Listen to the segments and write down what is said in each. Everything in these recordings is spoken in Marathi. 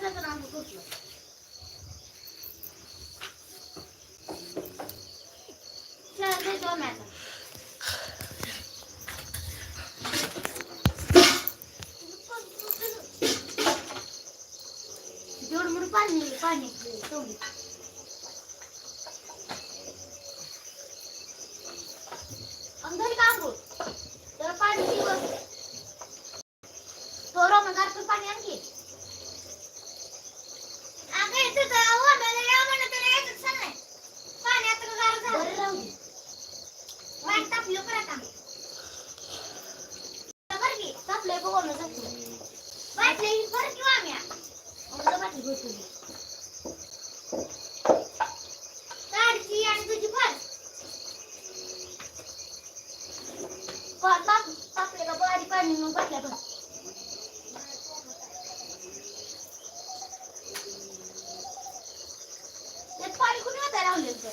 आम्ही शेजारचं देतो आम्ही आता जेवढं पाणी पाणी तेवढी अंदर काम करू तर पाणी दिवस थोडं मग गारपण पाणी आणखी अगं इथं तर ओढायला या म्हणलं तर यायचंच चाललंय. पाणी आता गार झालं. पाणी तापलं बरं आता. बरं की, तापलंय बघून जातो. बाटली बरं की माम्या? अगं बाटली भरपूर आहे. काढची आणि तुझी भर. पा- ताप- तापले का बारी पाणी मग बाटल्या भर. त्यात पाणी कुणी होतं लावलेलं तर?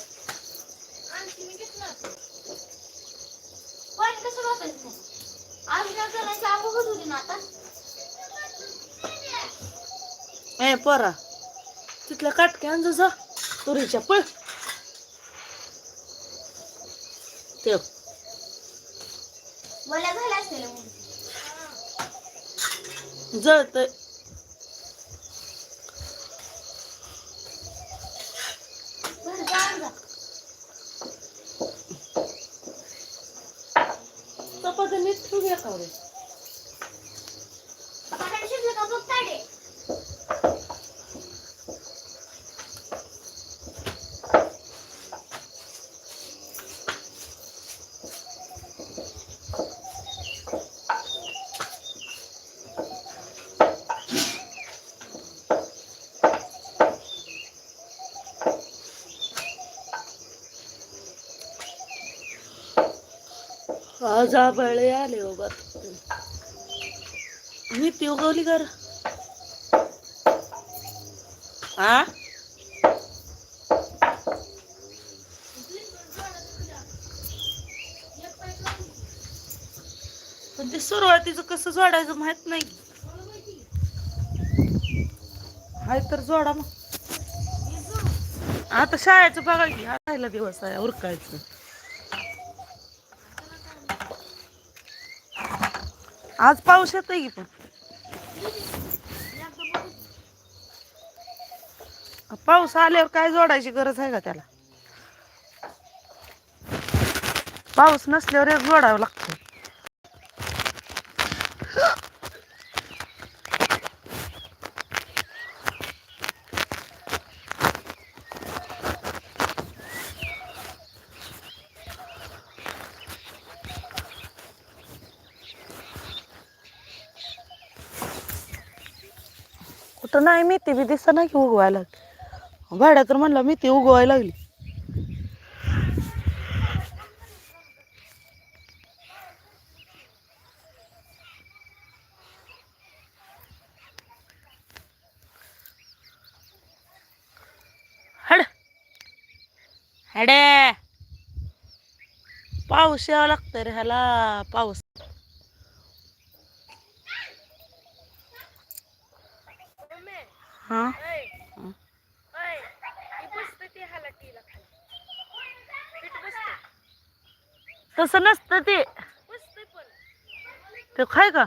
पाणी कसं वापरायचं ए पोरा तिथल्या काटके आणजो जा तुरीच्या पळ. ठेव. जळत Şuraya kavrayacağım. आज बळे आले हो बघ मी ती उगवली कर हा पण ते सुरुवातीचं कसं जोडायचं माहीत नाही. हाय तर जोडा मग. आता शाळेचं बघा की हा राहिला दिवस आहे उरकायचं. आज पाऊस येतोय की पण? पाऊस आल्यावर काय जोडायची गरज आहे का त्याला? पाऊस नसल्यावर एक जोडावं लागतं. कुठं नाही मेथी बी दिसत नाही की उगवायला लागली. भाड्या तर म्हणलं मेथी उगवायला लागली. हड. हडे. पाऊस यावं लागतं रे ह्याला पाऊस. हा? तसं नसतं ते. ते खाय का?